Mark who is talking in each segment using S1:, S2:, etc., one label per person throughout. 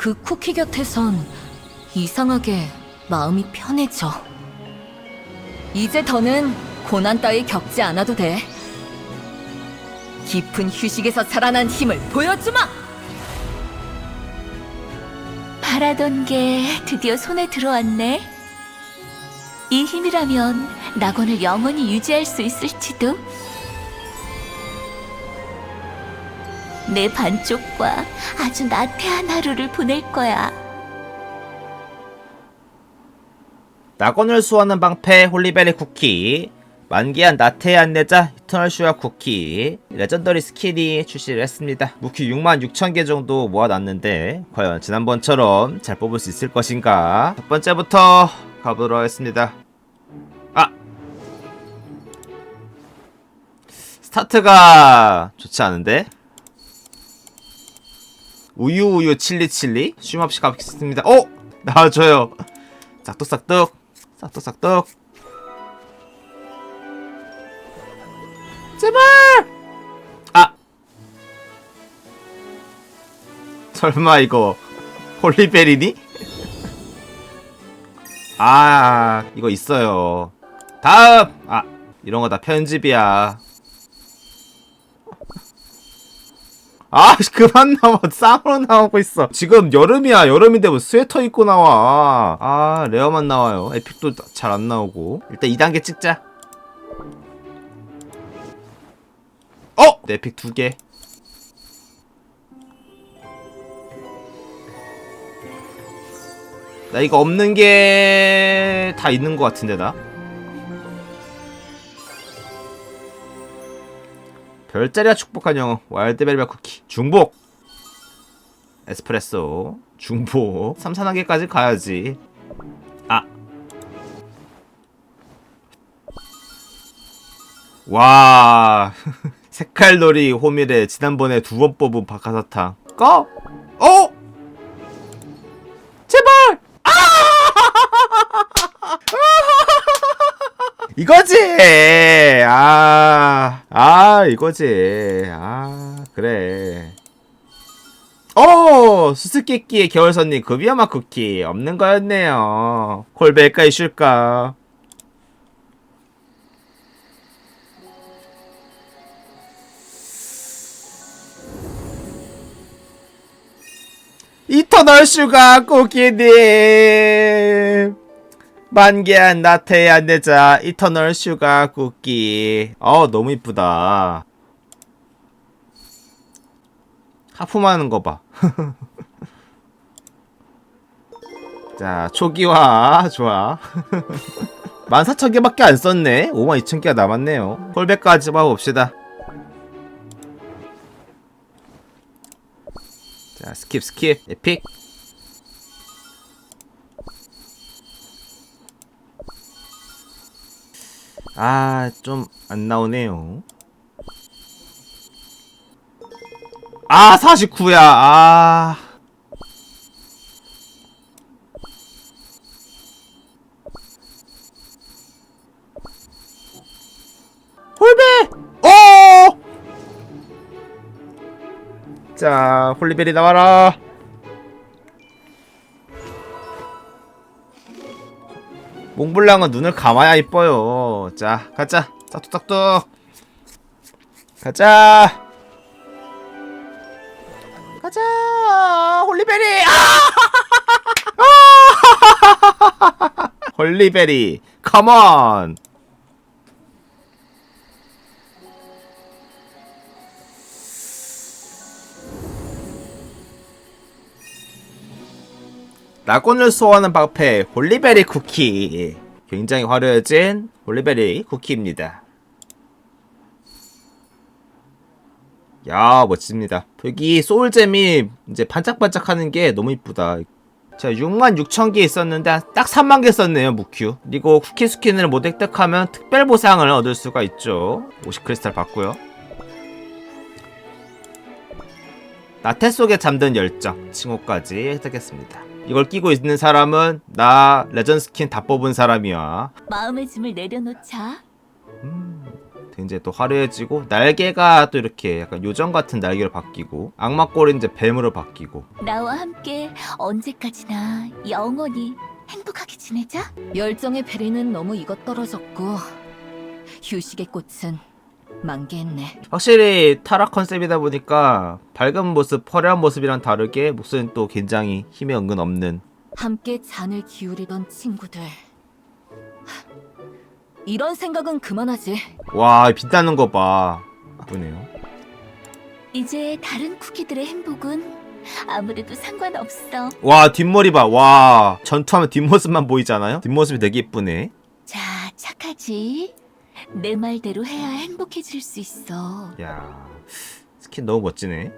S1: 그 쿠키 곁에선 이상하게 마음이 편해져. 이제 더는 고난 따위 겪지 않아도 돼. 깊은 휴식에서 살아난 힘을 보여주마!
S2: 바라던 게 드디어 손에 들어왔네. 이 힘이라면 낙원을 영원히 유지할 수 있을지도. 내 반쪽과 아주 나태한 하루를 보낼 거야.
S3: 낙원을 수호하는 방패 홀리베리 쿠키 만개한 나태의 안내자 이터널 슈아 쿠키 레전더리 스킬이 출시를 했습니다. 무키 6만 6천 개 정도 모아놨는데 과연 지난번처럼 잘 뽑을 수 있을 것인가? 첫 번째부터 가보도록 하겠습니다. 아! 스타트가 좋지 않은데 우유 우유 칠리 칠리? 쉼없이 가겠습니다. 어? 나와줘요. 싹둑싹둑. 싹둑싹둑. 제발! 아! 설마 이거 홀리베리니? 아 이거 있어요. 다음! 아 이런 거 다 편집이야 아 그만 나와. 쌍으로 나오고 있어. 지금 여름이야. 여름인데 뭐 스웨터 입고 나와. 아 레어만 나와요. 에픽도 잘 안 나오고. 일단 2단계 찍자. 어! 내 에픽 두개. 나 이거 없는 게 다 있는 것 같은데 나 별자리가 축복한 영웅 와일드벨벳 쿠키 중복 에스프레소 중복 3, 4단계까지 가야지 아 와, 색깔놀이 호밀에 지난번에 두 번 뽑은 박하사탕. 꺼! 어! 제발! 아! 이거지! 이거지. 아, 그래. 어! 수수께끼의 겨울선님 급이야마 쿠키. 없는 거였네요. 콜벨까 이슈일까? 이터널 슈가 쿠키님 만개한 나태의 안내자. 이터널 슈가 쿠키. 어 너무 이쁘다. 하품하는 거봐. 자 초기화. 좋아. 14,000개밖에 안 썼네. 52,000개가 남았네요. 콜백까지 봐봅시다. 자 스킵 스킵. 에픽 아 좀 안 나오네요. 아 49야. 아. 홀베! 오 자, 홀리베리 나와라. 몽블랑은 눈을 감아야 이뻐요. 자, 가자. 싹둑싹둑. 가자. 가자. 홀리베리. 아! 홀리베리. 컴온. 낙원을 수호하는 방패 홀리베리 쿠키. 굉장히 화려해진 홀리베리 쿠키입니다. 야 멋집니다. 여기 소울잼이 이제 반짝반짝하는 게 너무 이쁘다. 자 6만 6천 개 있었는데 딱 3만 개 썼네요 무큐. 그리고 쿠키 스킨을 못 획득하면 특별 보상을 얻을 수가 있죠. 50 크리스탈 받고요. 나태 속에 잠든 열정 칭호까지 획득했습니다 이걸 끼고 있는 사람은 나 레전 스킨 다 뽑은 사람이야
S2: 마음의 짐을 내려놓자.
S3: 음, 굉장히 또 화려해지고 날개가 또 이렇게 약간 요정 같은 날개로 바뀌고 악마 꼴이 이제 뱀으로 바뀌고
S2: 나와 함께 언제까지나 영원히 행복하게 지내자.
S1: 열정의 베리는 너무 이것 떨어졌고 휴식의 꽃은 만개했네.
S3: 확실히 타락 컨셉이다 보니까 밝은 모습, 화려한 모습이랑 다르게 목소리는 또 굉장히 힘이 은근 없는
S1: 함께 잔을 기울이던 친구들. 이런 생각은 그만하지.
S3: 와 빛나는 거봐 예쁘네요
S2: 이제 다른 쿠키들의 행복은 아무래도 상관없어.
S3: 와 뒷머리 봐 와 전투하면 뒷모습만 보이잖아요 뒷모습이 되게 예쁘네
S2: 자, 착하지? 내 말대로 해야 행복해질 수 있어.
S3: 야 스킨 너무 멋지네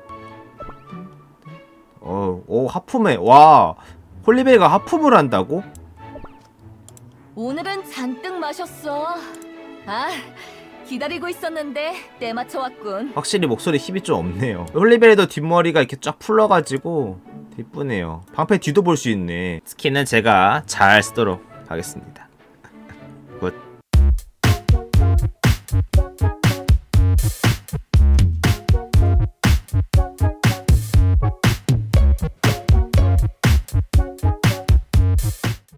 S3: 어 오 하품해 와 홀리베이가 하품을 한다고?
S1: 오늘은 잔뜩 마셨어. 아, 기다리고 있었는데 때 맞춰 왔군.
S3: 확실히 목소리 힘이 좀 없네요 홀리베이도 뒷머리가 이렇게 쫙 풀러가지고 되게 이쁘네요 방패 뒤도 볼 수 있네 스킨은 제가 잘 쓰도록 하겠습니다